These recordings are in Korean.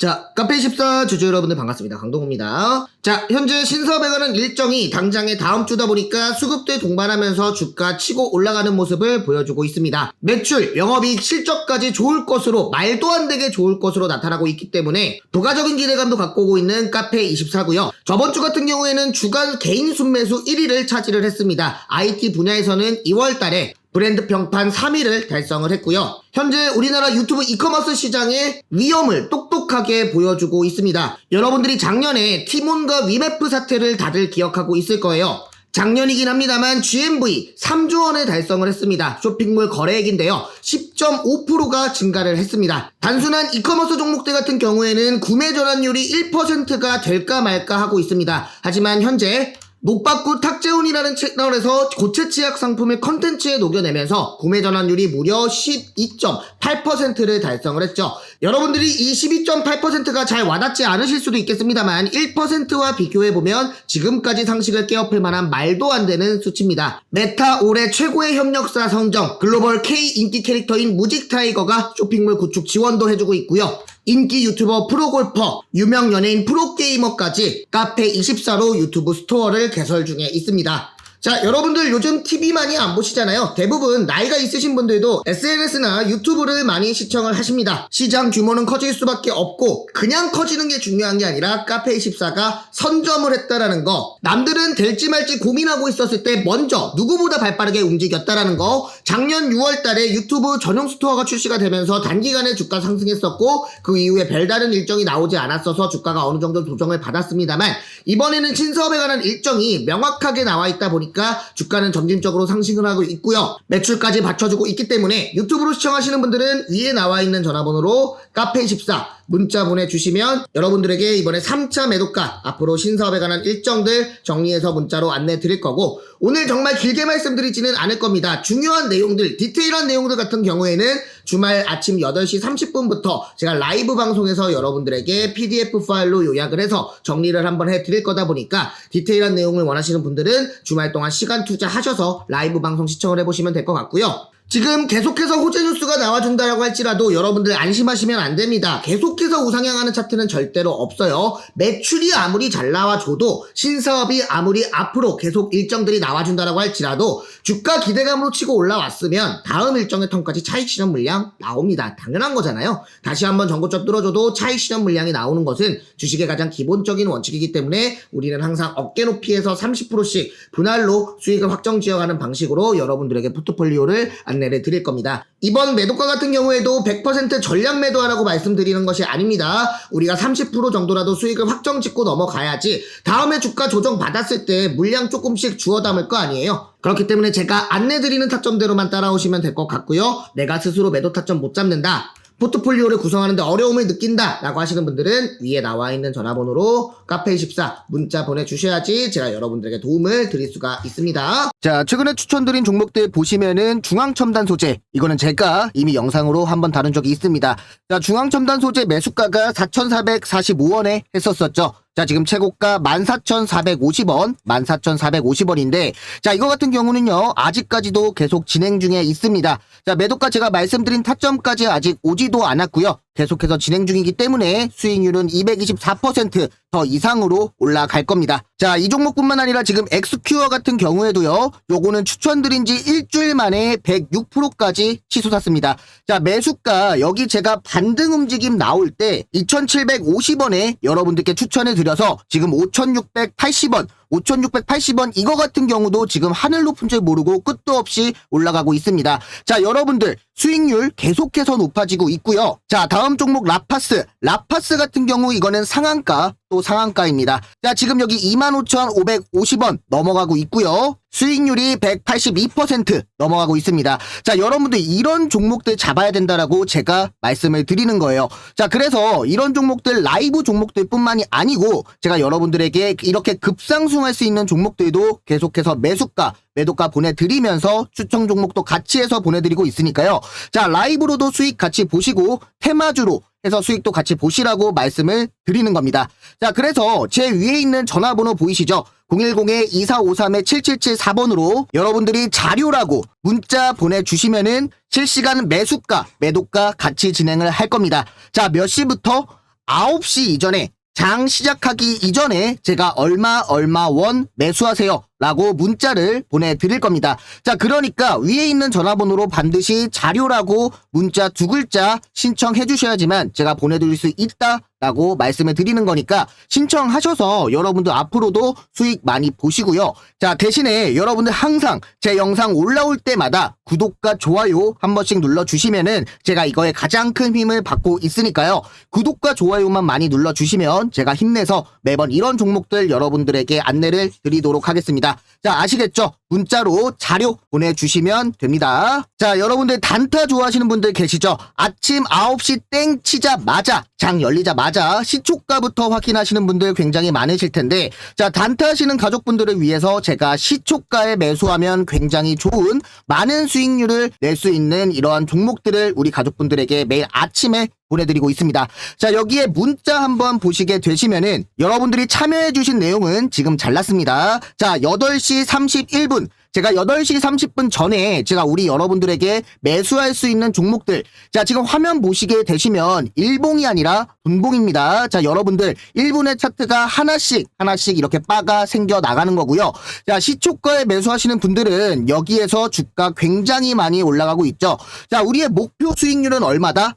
자, 카페24 주주 여러분들 반갑습니다. 강동호입니다. 자, 현재 관한 일정이 당장에 다음 주다 보니까 수급대 동반하면서 주가 치고 올라가는 모습을 보여주고 있습니다. 매출, 영업이익, 실적까지 좋을 것으로 말도 안 되게 좋을 것으로 나타나고 있기 때문에 부가적인 기대감도 갖고 오고 있는 카페24고요. 저번 주 같은 경우에는 주간 개인 순매수 1위를 차지를 했습니다. IT 분야에서는 2월 달에 브랜드 평판 3위를 달성을 했고요. 현재 우리나라 유튜브 이커머스 시장의 위험을 똑똑하게 보여주고 있습니다. 여러분들이 작년에 티몬과 위메프 사태를 다들 기억하고 있을 거예요. 작년이긴 합니다만 GMV 3조 원을 달성을 했습니다. 쇼핑몰 거래액인데요. 10.5%가 증가를 했습니다. 단순한 이커머스 종목들 같은 경우에는 구매 전환율이 1%가 될까 말까 하고 있습니다. 하지만 현재 녹박구 탁재훈이라는 채널에서 고체 치약 상품을 컨텐츠에 녹여내면서 구매 전환율이 무려 12.8%를 달성을 했죠. 여러분들이 이 12.8%가 잘 와닿지 않으실 수도 있겠습니다만 1%와 비교해보면 지금까지 상식을 깨엎을 만한 말도 안 되는 수치입니다. 메타 올해 최고의 협력사 성정 글로벌 K 인기 캐릭터인 무직 타이거가 쇼핑몰 구축 지원도 해주고 있고요. 인기 유튜버 프로골퍼, 유명 연예인 프로게이머까지 카페24로 유튜브 스토어를 개설 중에 있습니다. 자, 여러분들 요즘 TV 많이 안 보시잖아요. 대부분 나이가 있으신 분들도 SNS나 유튜브를 많이 시청을 하십니다. 시장 규모는 커질 수밖에 없고 그냥 커지는 게 중요한 게 아니라 카페24가 선점을 했다라는 거. 남들은 될지 말지 고민하고 있었을 때 먼저 누구보다 발빠르게 움직였다라는 거. 작년 6월 달에 유튜브 전용 스토어가 출시가 되면서 단기간에 주가 상승했었고 그 이후에 별다른 일정이 나오지 않았어서 주가가 어느 정도 조정을 받았습니다만 이번에는 신사업에 관한 일정이 명확하게 나와 있다 보니까 주가는 점진적으로 상승을 하고 있고요. 매출까지 받쳐주고 있기 때문에 유튜브로 시청하시는 분들은 위에 나와 있는 전화번호로 카페24 문자 보내주시면 여러분들에게 이번에 3차 매도가 앞으로 신사업에 관한 일정들 정리해서 문자로 안내 드릴 거고 오늘 정말 길게 말씀드리지는 않을 겁니다. 중요한 내용들, 디테일한 내용들 같은 경우에는 주말 아침 8시 30분부터 제가 라이브 방송에서 여러분들에게 PDF 파일로 요약을 해서 정리를 한번 해드릴 거다 보니까 디테일한 내용을 원하시는 분들은 주말 동안 시간 투자하셔서 라이브 방송 시청을 해보시면 될 것 같고요. 지금 계속해서 호재 뉴스가 나와준다라고 할지라도 여러분들 안심하시면 안 됩니다. 계속해서 우상향하는 차트는 절대로 없어요. 매출이 아무리 잘 나와줘도 신사업이 아무리 앞으로 계속 일정들이 나와준다라고 할지라도 주가 기대감으로 치고 올라왔으면 다음 일정의 턴까지 차익 실현 물량 나옵니다. 당연한 거잖아요. 다시 한번 전고점 뚫어줘도 차익 실현 물량이 나오는 것은 주식의 가장 기본적인 원칙이기 때문에 우리는 항상 어깨 높이에서 30%씩 분할로 수익을 확정 지어가는 방식으로 여러분들에게 포트폴리오를 안 내를 드릴 겁니다. 이번 매도가 같은 경우에도 100% 전량 매도하라고 말씀드리는 것이 아닙니다. 우리가 30% 정도라도 수익을 확정 짓고 넘어가야지 다음에 주가 조정 받았을 때 물량 조금씩 주워 담을 거 아니에요. 그렇기 때문에 제가 안내드리는 타점대로만 따라오시면 될 것 같고요. 내가 스스로 매도 타점 못 잡는다. 포트폴리오를 구성하는데 어려움을 느낀다 라고 하시는 분들은 위에 나와 있는 전화번호로 카페24 문자 보내주셔야지 제가 여러분들에게 도움을 드릴 수가 있습니다. 자, 최근에 추천드린 종목들 보시면은 중앙첨단 소재. 이거는 제가 이미 영상으로 한번 다룬 적이 있습니다. 자, 중앙첨단 소재 매수가가 4,445원에 했었었죠. 자, 지금 최고가 14,450원, 14,450원인데, 자, 이거 같은 경우는요, 아직까지도 계속 진행 중에 있습니다. 자, 매도가 제가 말씀드린 타점까지 아직 오지도 않았고요. 계속해서 진행 중이기 때문에 수익률은 224%더 이상으로 올라갈 겁니다. 자, 이 종목뿐만 아니라 지금 엑스큐어 같은 경우에도요, 요거는 추천드린 지 일주일 만에 106%까지 치솟았습니다. 자, 매수가, 여기 제가 반등 움직임 나올 때 2,750원에 여러분들께 추천해 드려서 지금 5,680원, 5,680원 이거 같은 경우도 지금 하늘 높은 줄 모르고 끝도 없이 올라가고 있습니다. 자, 여러분들 수익률 계속해서 높아지고 있고요. 자, 다음 종목 라파스. 라파스 같은 경우 이거는 상한가 또 상한가입니다. 자, 지금 여기 25,550원 넘어가고 있고요. 수익률이 182% 넘어가고 있습니다. 자, 여러분들 이런 종목들 잡아야 된다라고 제가 말씀을 드리는 거예요. 자, 그래서 이런 종목들 라이브 종목들 뿐만이 아니고 제가 여러분들에게 이렇게 급상승할 수 있는 종목들도 계속해서 매수가, 매도가 보내드리면서 추천 종목도 같이 해서 보내드리고 있으니까요. 자, 라이브로도 수익 같이 보시고 테마주로 해서 수익도 같이 보시라고 말씀을 드리는 겁니다. 자, 그래서 제 위에 있는 전화번호 보이시죠? 010-2453-7774번으로 여러분들이 자료라고 문자 보내주시면은 실시간 매수가, 매도가 같이 진행을 할 겁니다. 자, 몇 시부터? 9시 이전에 장 시작하기 이전에 제가 얼마 얼마 원 매수하세요 라고 문자를 보내드릴 겁니다. 자 그러니까 위에 있는 전화번호로 반드시 자료라고 문자 두 글자 신청해 주셔야지만 제가 보내드릴 수 있다 라고 말씀을 드리는 거니까 신청하셔서 여러분들 앞으로도 수익 많이 보시고요. 자 대신에 여러분들 항상 제 영상 올라올 때마다 구독과 좋아요 한 번씩 눌러주시면은 제가 이거에 가장 큰 힘을 받고 있으니까요. 구독과 좋아요만 많이 눌러주시면 제가 힘내서 매번 이런 종목들 여러분들에게 안내를 드리도록 하겠습니다. 자, 아시겠죠? 문자로 자료 보내주시면 됩니다. 자, 여러분들 단타 좋아하시는 분들 계시죠? 아침 9시 땡 치자마자, 장 열리자마자 시초가부터 확인하시는 분들 굉장히 많으실 텐데, 자, 단타 하시는 가족분들을 위해서 제가 시초가에 매수하면 굉장히 좋은 많은 수익률을 낼 수 있는 이러한 종목들을 우리 가족분들에게 매일 아침에 보내드리고 있습니다. 자, 여기에 문자 한번 보시게 되시면은 여러분들이 참여해주신 내용은 지금 잘났습니다. 자, 8시 31분. 제가 8시 30분 전에 제가 우리 여러분들에게 매수할 수 있는 종목들. 자, 지금 화면 보시게 되시면 일봉이 아니라 분봉입니다. 자, 여러분들 1분의 차트가 하나씩 하나씩 이렇게 바가 생겨 나가는 거고요. 자, 시초가에 매수하시는 분들은 여기에서 주가 굉장히 많이 올라가고 있죠. 자, 우리의 목표 수익률은 얼마다?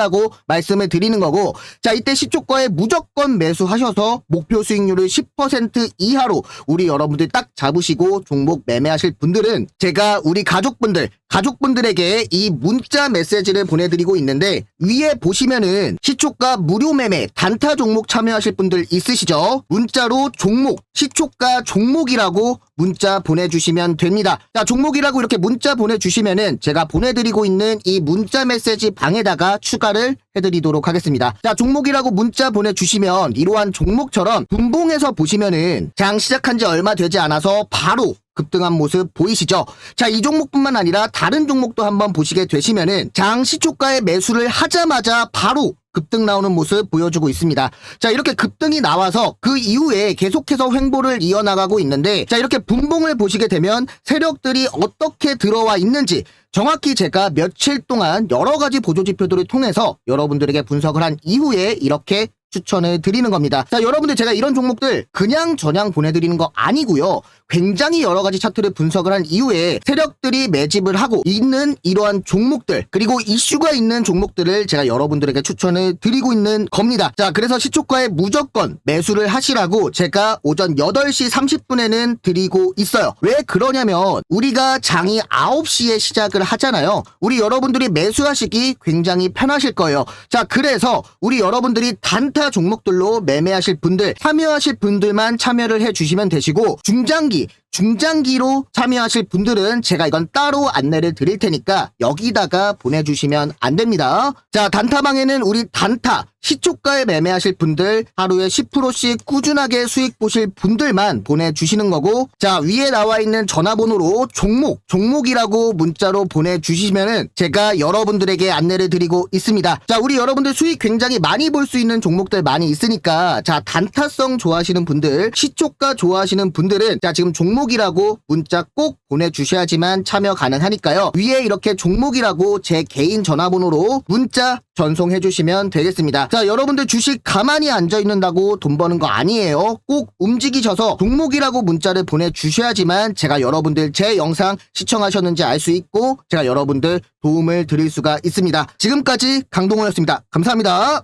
라고 말씀을 드리는 거고 자, 이때 시초가에 무조건 매수하셔서 목표 수익률을 10% 이하로 우리 여러분들 딱 잡으시고 종목 매매하실 분들은 제가 우리 가족분들 가족분들에게 이 문자 메시지를 보내드리고 있는데 위에 보시면은 시초가 무료 매매 단타 종목 참여하실 분들 있으시죠? 문자로 종목 시초가 종목이라고 문자 보내주시면 됩니다. 자 종목이라고 이렇게 문자 보내주시면은 제가 보내드리고 있는 이 문자 메시지 방에다가 추가를 해드리도록 하겠습니다. 자 종목이라고 문자 보내주시면 이러한 종목처럼 분봉에서 보시면은 장 시작한 지 얼마 되지 않아서 바로 급등한 모습 보이시죠? 자, 이 종목뿐만 아니라 다른 종목도 한번 보시게 되시면은 장 시초가에 매수를 하자마자 바로 급등 나오는 모습 보여주고 있습니다. 자, 이렇게 급등이 나와서 그 이후에 계속해서 횡보를 이어나가고 있는데 자, 이렇게 분봉을 보시게 되면 세력들이 어떻게 들어와 있는지 정확히 제가 며칠 동안 여러 가지 보조 지표들을 통해서 여러분들에게 분석을 한 이후에 이렇게 추천을 드리는 겁니다. 자, 여러분들 제가 이런 종목들 그냥 전향 보내드리는 거 아니고요. 굉장히 여러 가지 차트를 분석을 한 이후에 세력들이 매집을 하고 있는 이러한 종목들 그리고 이슈가 있는 종목들을 제가 여러분들에게 추천을 드리고 있는 겁니다. 자, 그래서 시초가에 무조건 매수를 하시라고 제가 오전 8시 30분에는 드리고 있어요. 왜 그러냐면 우리가 장이 9시에 시작을 하잖아요. 우리 여러분들이 매수하시기 굉장히 편하실 거예요. 자, 그래서 우리 여러분들이 단타 종목들로 매매하실 분들, 참여하실 분들만 참여를 해 주시면 되시고 중장기 중장기로 참여하실 분들은 제가 이건 따로 안내를 드릴 테니까 여기다가 보내주시면 안 됩니다. 자, 단타방에는 우리 단타, 시초가에 매매하실 분들, 하루에 10%씩 꾸준하게 수익 보실 분들만 보내주시는 거고, 자, 위에 나와 있는 전화번호로 종목, 종목이라고 문자로 보내주시면은 제가 여러분들에게 안내를 드리고 있습니다. 자, 우리 여러분들 수익 굉장히 많이 볼 수 있는 종목들 많이 있으니까, 자, 단타성 좋아하시는 분들, 시초가 좋아하시는 분들은, 자, 지금 종목이라고 문자 꼭 보내주셔야지만 참여 가능하니까요. 위에 이렇게 종목이라고 제 개인 전화번호로 문자 전송해 주시면 되겠습니다. 자, 여러분들 주식 가만히 앉아 있는다고 돈 버는 거 아니에요. 꼭 움직이셔서 종목이라고 문자를 보내주셔야지만 제가 여러분들 제 영상 시청하셨는지 알 수 있고 제가 여러분들 도움을 드릴 수가 있습니다. 지금까지 강동호였습니다. 감사합니다.